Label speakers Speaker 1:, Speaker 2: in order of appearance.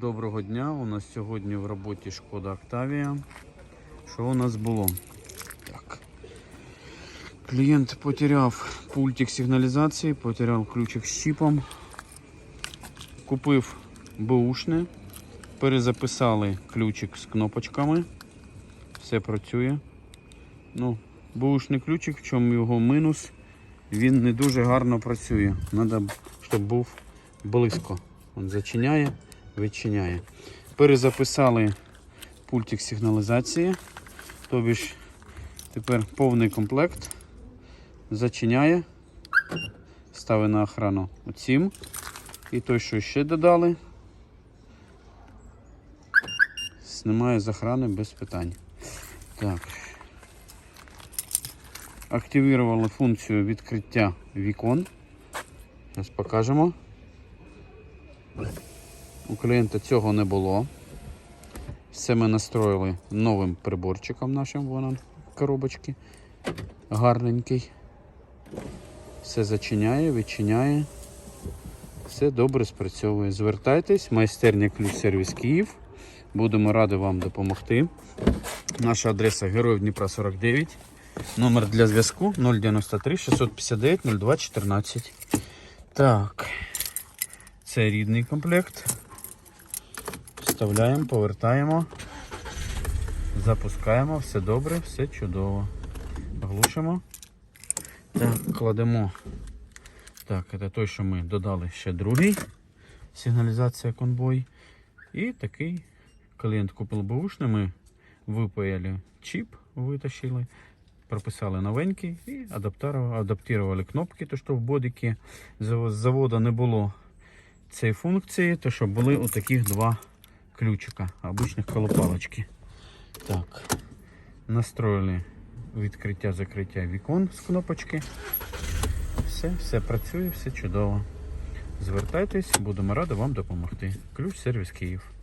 Speaker 1: Доброго дня. У нас сьогодні в роботі Шкода Октавія. Що у нас було? Так. Клієнт потеряв пультик сигналізації, потеряв ключик з чіпом. Купив бушне, перезаписали ключик з кнопочками. Все працює. Ну, бушний ключик, в чому його мінус, він не дуже гарно працює. Треба, щоб був близько. Він зачиняє, відчиняє. Перезаписали пультик сигналізації. Тобі ж тепер повний комплект. Зачиняє, ставить на охрану оцім. І той, що ще додали, знімає з охрани без питань. Так. Активували функцію відкриття вікон. Зараз покажемо. У клієнта цього не було. Все ми настроїли новим приборчиком нашим, вон він в. Гарненький. Все зачиняє, відчиняє. Все добре спрацьовує. Звертайтесь, майстерня ключ сервіс Київ. Будемо раді вам допомогти. Наша адреса Героїв Дніпра 49. Номер для зв'язку 093 659 02 14. Так. Це рідний комплект. Вставляємо, повертаємо, запускаємо, все добре, все чудово. Глушимо. Так, кладемо. Так, це той, що ми додали ще другий. Сигналізація конвой. І такий клієнт купив бушний, ми випаяли чіп, витащили, прописали новенький і адаптували, кнопки, то що в бодіки з заводу не було цієї функції, то що були отаких два ключика, обичних колопалочки. Так, настроїли відкриття закриття вікон з кнопочки. Все, все працює, все чудово. Звертайтесь, будемо раді вам допомогти. Ключ сервіс Київ.